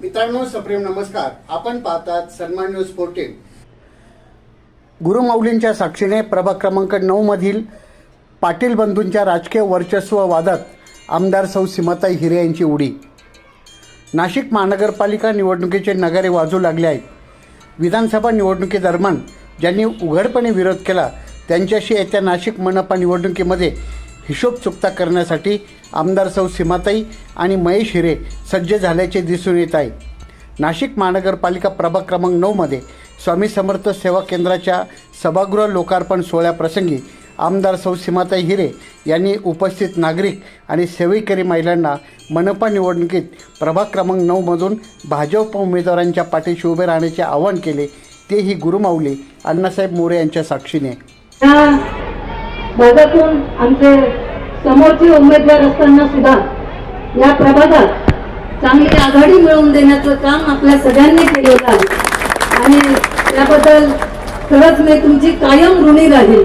मित्रांनो सप्रेम नमस्कार. आपण पाहतात सन्मान न्यूज फोर्टीन गुरुमाऊलींच्या साक्षीने प्रभाग क्रमांक नऊ मधील पाटील बंधूंच्या राजकीय वर्चस्व वादात आमदार सौ सीमाताई हिरे यांची उडी. नाशिक महानगरपालिका निवडणुकीचे नगारे वाजू लागले आहेत. विधानसभा निवडणुकीदरम्यान ज्यांनी उघडपणे विरोध केला त्यांच्याशी येत्या नाशिक मनपा निवडणुकीमध्ये हिशोब चुकता करण्यासाठी आमदार सौ सीमाताई आणि महेश हिरे सज्ज झाल्याचे दिसून येत आहे. नाशिक महानगरपालिका प्रभाग क्रमांक नऊमध्ये स्वामी समर्थ सेवा केंद्राच्या सभागृह लोकार्पण सोहळ्याप्रसंगी आमदार सौ सीमाताई हिरे यांनी उपस्थित नागरिक आणि सेवेकरी महिलांना मनपा निवडणुकीत प्रभाग क्रमांक नऊमधून भाजप उमेदवारांच्या पाठीशी उभे राहण्याचे आवाहन केले तेही गुरुमाऊली अण्णासाहेब मोरे यांच्या साक्षीने. भागातून आमचे समोरचे उमेदवार असताना सुद्धा या प्रभागात चांगली आघाडी मिळवून देण्याचं काम आपल्या सगळ्यांनी केलेलं आहे. आणि त्याबद्दल खरंच मी तुमची कायम ऋणी राहील.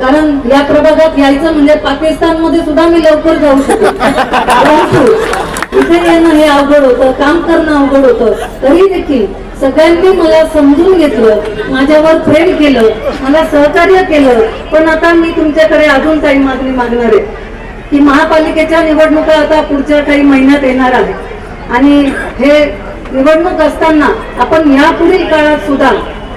कारण या प्रभागात यायचं म्हणजे पाकिस्तानमध्ये सुद्धा मी लवकर जाऊ शकतो परंतु इथे येणं हे अवघड होतं काम करणं अवघड होतं. तरी देखील सगळ्यांनी मला समजून घेतलं माझ्यावर प्रेम केलं मला सहकार्य केलं पण आता मी तुमच्याकडे अजून काही मागणी मागणार आहे. की महापालिकेच्या निवडणुका आता पुढच्या काही महिन्यात येणार आहे आणि हे निवडणूक असताना आपण यापुढील काळात सुद्धा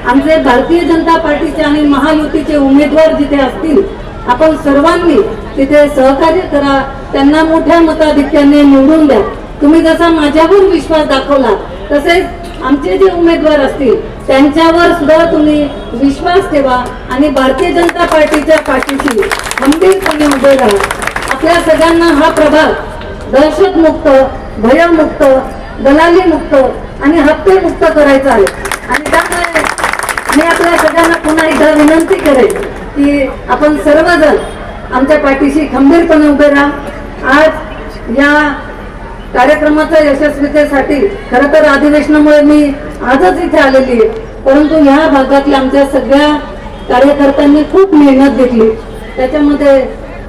आमचे भारतीय जनता पार्टीचे आणि महायुतीचे उमेदवार जिथे असतील आपण सर्वांनी तिथे सहकार्य करा त्यांना मोठ्या मताधिक्याने निवडून द्या. तुम्ही जसा माझ्यावर विश्वास दाखवला तसेच आमचे जे उमेदवार असतील त्यांच्यावर सुद्धा तुम्ही विश्वास ठेवा आणि भारतीय जनता पार्टीच्या पाठीशी खंबीरपणे उभे राहा. आपल्या सगळ्यांना हा प्रभाग दहशतमुक्त भयमुक्त दलाली मुक्त आणि हप्ते मुक्त करायचा आहे. आणि त्यामुळे मी आपल्या सगळ्यांना पुन्हा एकदा विनंती करेन की आपण सर्वजण आमच्या पाठीशी खंबीरपणे उभे राहा. आज या कार्यक्रमाच्या यशस्वीतेसाठी खरं तर अधिवेशनामुळे मी आजच इथे आलेली आहे. परंतु ह्या भागातल्या आमच्या सगळ्या कार्यकर्त्यांनी खूप मेहनत घेतली. त्याच्यामध्ये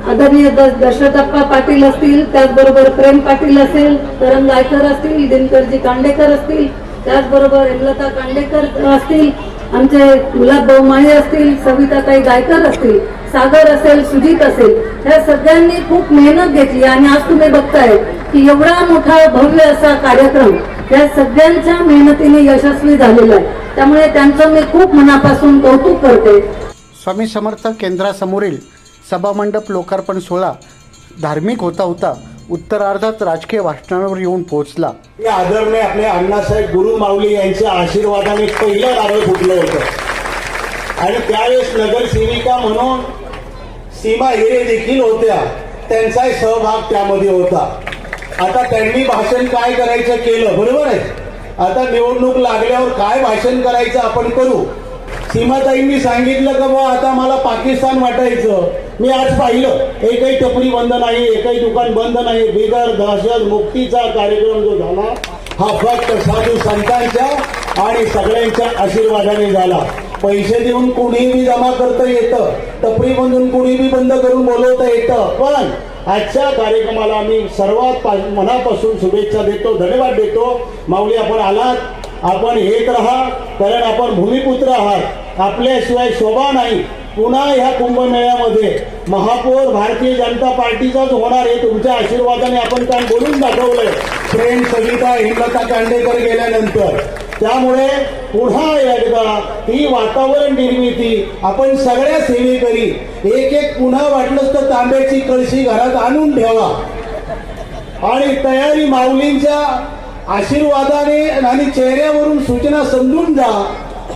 आदरणीय दशरथप्पा पाटील असतील त्याचबरोबर प्रेम पाटील असेल तरंग गायकर असतील दिनकरजी कांडेकर असतील त्याचबरोबर हेमलता कांडेकर असतील आमचे गुलाबभाऊ माळे असतील सविताताई गायकर असतील सागर असेल सुजित असेल ह्या सगळ्यांनी खूप मेहनत घेतली आणि आज तुम्ही बघताय की एवढा मोठा भव्य असा कार्यक्रम या सगळ्यांच्या मेहनतीने यशस्वी झालेला आहे. त्यामुळे त्यांचं मी खूप मनापासून कौतुक करते. स्वामी समर्थ केंद्रासमोरील सभामंडप लोकार्पण सोहळा धार्मिक होता होता उत्तरार्धात राजकीय भाषणावर येऊन पोहोचला. या आदरणीय आपले अण्णासाहेब गुरु माऊली यांच्या आशीर्वादाने पहिलं नारळ फुटलं होतं. आणि त्यावेळेस नगरसेविका म्हणून सीमा हिरे देखील होत्या. त्यांचाही सहभाग त्यामध्ये होता. आता त्यांनी भाषण काय करायचं केलं? बरोबर आहे. आता निवडणूक लागल्यावर काय भाषण करायचं आपण करू? सीमाताईंनी सांगितलं का बा आता मला पाकिस्तान वाटायचं. मी आज पाहिलं एकही टपरी बंद नाही एकही दुकान बंद नाही बिगर दहशत मुक्तीचा कार्यक्रम जो झाला हा फक्त साधू संतांच्या आणि सगळ्यांच्या आशीर्वादाने झाला. पैसे देऊन कुणीही जमा करता येतं टपरी बंधून कुणीही बंद करून बोलवता येतं पण आजच्या कार्यक्रमाला मी सर्वात मनापासून शुभेच्छा देतो धन्यवाद देतो. माऊली आपण आलात. आपण येत राहा कारण आपण भूमिपुत्र आहात. आपल्याशिवाय शोभा नाही. पुन्हा ह्या कुंभमेळ्यामध्ये महापौर भारतीय जनता पार्टीचाच होणार आहे. तुमच्या आशीर्वादाने आपण काय बोलून दाखवलंय. प्रेम सविता हिमलता कांडेकर गेल्यानंतर. त्यामुळे पुन्हा एकदा ही वातावरण निर्मिती आपण सगळ्या सेवेकरी एक एक पुन्हा वाटलंच तर तांब्याची कळशी घरात आणून ठेवा. आणि तयारी माऊलींच्या आशीर्वादाने आणि चेहऱ्यावरून सूचना समजून जा.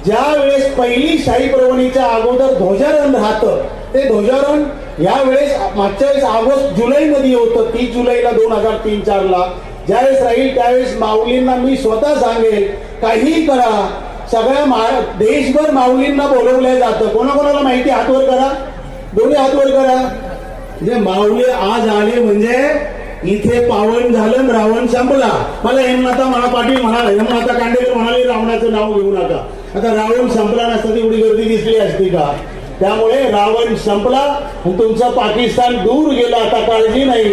ज्या वेळेस पहिली शाही पर्वणीच्या अगोदर ध्वजारोहण राहतं ते ध्वजारोहण या वेळेस मागच्या वेळेस ऑगस्ट जुलैमध्ये होतं तीस जुलैला दोन हजार तीन चारला. ज्यावेळेस राहील त्यावेळेस माऊलींना मी स्वतः सांगेल काही करा. सगळ्या महा देशभर माऊलींना बोलवलं जातं. कोणाकोणाला माहिती हातवर करा. दोन्ही हातवर करा. म्हणजे माऊली आज आले म्हणजे इथे पावन झालं रावण संपला. मला हेमनाथा मला पाटील म्हणाला. हेमनाथा कांडेकर म्हणाले रावणाचं नाव घेऊ नका. आता रावण संपला नसता तर एवढी गर्दी दिसली असती का? त्यामुळे रावण संपला तुमचा पाकिस्तान दूर गेला. आता काळजी नाही.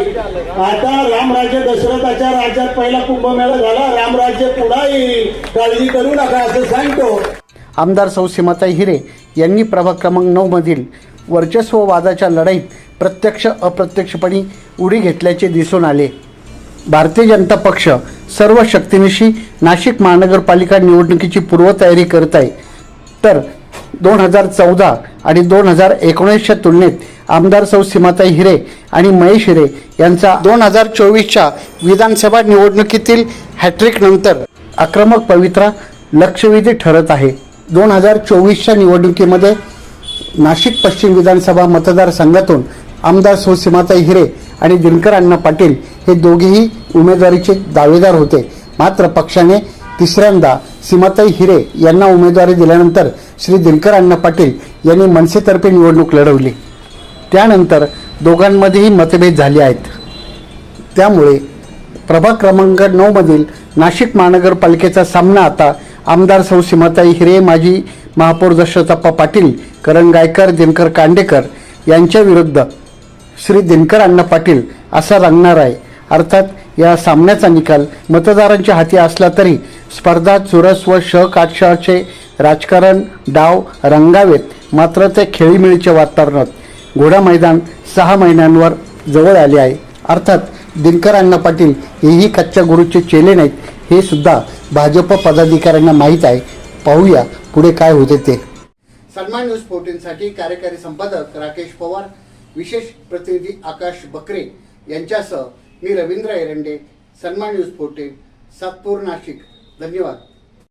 आता रामराज्य दशरथाच्या राज्यात पहिला कुंभमेळा झाला. रामराज्य पुढा येईल काळजी करू नका असं सांगतो. आमदार सौ सीमाताई हिरे यांनी प्रभाग क्रमांक नऊमधील वर्चस्ववादाच्या लढाईत प्रत्यक्ष अप्रत्यक्षपणे उडी घेतल्याचे दिसून आले. भारतीय जनता पक्ष सर्व शक्तीनिशी नाशिक महानगरपालिका निवडणुकीची पूर्वतयारी करत आहे. तर दोन हजार चौदा आणि दोन हजार एकोणीसच्या तुलनेत आमदार सौ सीमाताई हिरे आणि महेश हिरे यांचा दोन हजार चोवीसच्या विधानसभा निवडणुकीतील हॅट्रिकनंतर आक्रमक पवित्रा लक्षवेधी ठरत आहे. दोन हजार चोवीसच्या निवडणुकीमध्ये नाशिक पश्चिम विधानसभा मतदारसंघातून आमदार सौ सीमाताई हिरे आणि दिनकर अण्णा पाटील हे दोघेही उमेदवारीचे दावेदार होते. मात्र पक्षाने तिसऱ्यांदा सीमाताई हिरे यांना उमेदवारी दिल्यानंतर श्री दिनकर अण्णा पाटील यांनी मनसेतर्फे निवडणूक लढवली. त्यानंतर दोघांमध्येही मतभेद झाले आहेत. त्यामुळे प्रभाग क्रमांक नऊमधील नाशिक महानगरपालिकेचा सामना आता आमदार सौ सीमाताई हिरे माजी महापौर दशरथप्पा पाटील करण गायकर दिनकर कांडेकर यांच्या विरुद्ध श्री दिनकर अण्णा पाटील असा रंगणार आहे. अर्थात या सामन्याचा निकाल मतदारांच्या हाती असला तरी स्पर्धा चुरस व श काटशाचे राजकारण डाव रंगावेत मात्र ते खेळीमेळीच्या वातावरणात. घोडा मैदान सहा महिन्यांवर जवळ आले आहे. अर्थात दिनकर अण्णा पाटील हेही कच्च्या गुरुचे चेले नाहीत हे सुद्धा भाजप पदाधिकाऱ्यांना माहीत आहे. पाहूया पुढे काय होते ते. सन्मान न्यूज फोर्टीनसाठी कार्यकारी संपादक राकेश पवार विशेष प्रतिनिधी आकाश बकरे यांच्यासह मी रवींद्र एरंडे सन्मान न्यूज फोर्टीन सातपूर नाशिक. धन्यवाद.